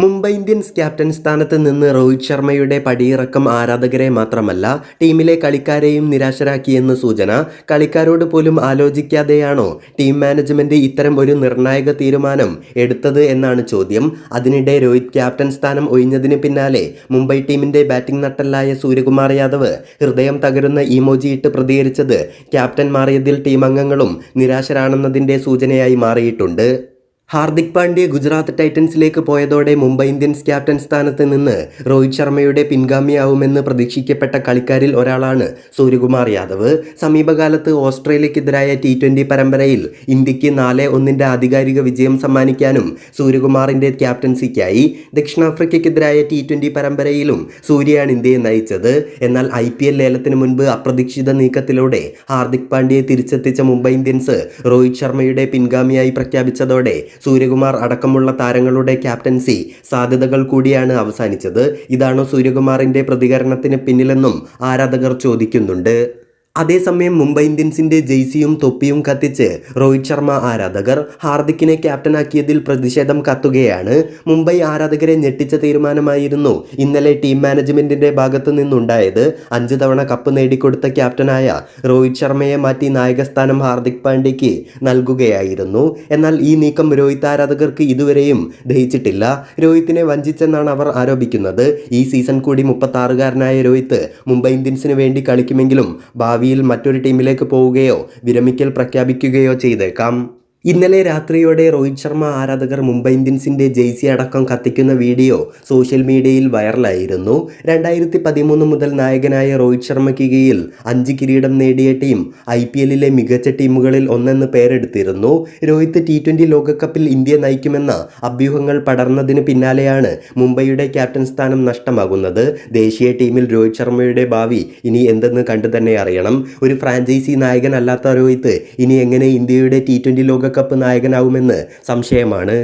Mumbai Indians captain സ്ഥാനത്ത് നിന്ന് രോഹിത് ശർമ്മയുടെ പടിയിറക്കം ആരാധകരെ മാത്രമല്ല ടീമിലെ കളിക്കാരെയും നിരാശരാക്കിയെന്ന് സൂചന. കളിക്കാരോട് പോലും ആലോചിക്കാതെയാണോ ടീം മാനേജ്മെന്റ് ഇത്തരം ഒരു നിർണായക തീരുമാനം എടുത്തത് എന്നാണ് ചോദ്യം. അതിനിടെ രോഹിത് ക്യാപ്റ്റൻ സ്ഥാനം ഒഴിഞ്ഞതിന് പിന്നാലെ മുംബൈ ടീമിന്റെ ബാറ്റിംഗ് നട്ടല്ലായ സൂര്യകുമാർ യാദവ് ഹൃദയം തകരുന്ന ഇമോജിയിട്ട് പ്രതികരിച്ചത് ക്യാപ്റ്റൻ മാറിയതിൽ ടീം അംഗങ്ങളും നിരാശരാണെന്നതിന്റെ സൂചനയായി മാറിയിട്ടുണ്ട്. ഹാർദിക് പാണ്ഡ്യ ഗുജറാത്ത് ടൈറ്റൻസിലേക്ക് പോയതോടെ മുംബൈ ഇന്ത്യൻസ് ക്യാപ്റ്റൻ സ്ഥാനത്ത് നിന്ന് രോഹിത് ശർമ്മയുടെ പിൻഗാമിയാവുമെന്ന് പ്രതീക്ഷിക്കപ്പെട്ട കളിക്കാരിൽ ഒരാളാണ് സൂര്യകുമാർ യാദവ്. സമീപകാലത്ത് ഓസ്ട്രേലിയക്കെതിരായ ടി ട്വന്റി പരമ്പരയിൽ ഇന്ത്യയ്ക്ക് നാല് ഒന്നിന്റെ ആധികാരിക വിജയം സമ്മാനിക്കാനും സൂര്യകുമാറിന്റെ ക്യാപ്റ്റൻസിക്കായി ദക്ഷിണാഫ്രിക്കയ്ക്കെതിരായ ടി ട്വന്റി പരമ്പരയിലും സൂര്യയാണ് ഇന്ത്യയെ നയിച്ചത്. എന്നാൽ ഐ പി എൽ ലേലത്തിന് മുൻപ് അപ്രതീക്ഷിത നീക്കത്തിലൂടെ ഹാർദിക് പാണ്ഡ്യയെ തിരിച്ചെത്തിച്ച മുംബൈ ഇന്ത്യൻസ് രോഹിത് ശർമ്മയുടെ പിൻഗാമിയായി പ്രഖ്യാപിച്ചതോടെ സൂര്യകുമാർ അടക്കമുള്ള താരങ്ങളുടെ ക്യാപ്റ്റൻസി സാധ്യതകൾ കൂടിയാണ് അവസാനിച്ചത്. ഇതാണോ സൂര്യകുമാറിന്റെ പ്രതികരണത്തിന് പിന്നിലെന്നും ആരാധകർ ചോദിക്കുന്നുണ്ട്. അതേസമയം മുംബൈ ഇന്ത്യൻസിന്റെ ജെയ്സിയും തൊപ്പിയും കത്തിച്ച് രോഹിത് ശർമ്മ ആരാധകർ ഹാർദിക്കിനെ ക്യാപ്റ്റനാക്കിയതിൽ പ്രതിഷേധം കത്തുകയാണ്. മുംബൈ ആരാധകരെ ഞെട്ടിച്ച തീരുമാനമായിരുന്നു ഇന്നലെ ടീം മാനേജ്മെന്റിന്റെ ഭാഗത്തു നിന്നുണ്ടായത്. അഞ്ച് തവണ കപ്പ് നേടിക്കൊടുത്ത ക്യാപ്റ്റനായ രോഹിത് ശർമ്മയെ മാറ്റി നായകസ്ഥാനം ഹാർദിക് പാണ്ഡ്യയ്ക്ക് നൽകുകയായിരുന്നു. എന്നാൽ ഈ നീക്കം രോഹിത് ആരാധകർക്ക് ഇതുവരെയും ദഹിച്ചിട്ടില്ല. രോഹിത്തിനെ വഞ്ചിച്ചെന്നാണ് അവർ ആരോപിക്കുന്നത്. ഈ സീസൺ കൂടി മുപ്പത്താറുകാരനായ രോഹിത് മുംബൈ ഇന്ത്യൻസിന് വേണ്ടി കളിക്കുമെങ്കിലും ഭാവിയിൽ മറ്റൊരു ടീമിലേക്ക് പോവുകയോ വിരമിക്കൽ പ്രഖ്യാപിക്കുകയോ ചെയ്തേക്കാം. ഇന്നലെ രാത്രിയോടെ രോഹിത് ശർമ്മ ആരാധകർ മുംബൈ ഇന്ത്യൻസിന്റെ ജെയ്സി അടക്കം കത്തിക്കുന്ന വീഡിയോ സോഷ്യൽ മീഡിയയിൽ വൈറലായിരുന്നു. രണ്ടായിരത്തി പതിമൂന്ന് മുതൽ നായകനായ രോഹിത് ശർമ്മയ്ക്ക് കീഴിൽ അഞ്ച് കിരീടം നേടിയ ടീം ഐ പി എല്ലിലെ മികച്ച ടീമുകളിൽ ഒന്നെന്ന് പേരെടുത്തിരുന്നു. രോഹിത് ടി ട്വന്റി ലോകകപ്പിൽ ഇന്ത്യ നയിക്കുമെന്ന അഭ്യൂഹങ്ങൾ പടർന്നതിന് പിന്നാലെയാണ് മുംബൈയുടെ ക്യാപ്റ്റൻ സ്ഥാനം നഷ്ടമാകുന്നത്. ദേശീയ ടീമിൽ രോഹിത് ശർമ്മയുടെ ഭാവി ഇനി എന്തെന്ന് കണ്ടു തന്നെ അറിയണം. ഒരു ഫ്രാഞ്ചൈസി നായകനല്ലാത്ത രോഹിത് ഇനി എങ്ങനെ ഇന്ത്യയുടെ ടി ട്വന്റി ലോകകപ്പ് നായകനാവുമെന്ന് സംശയമാണ്.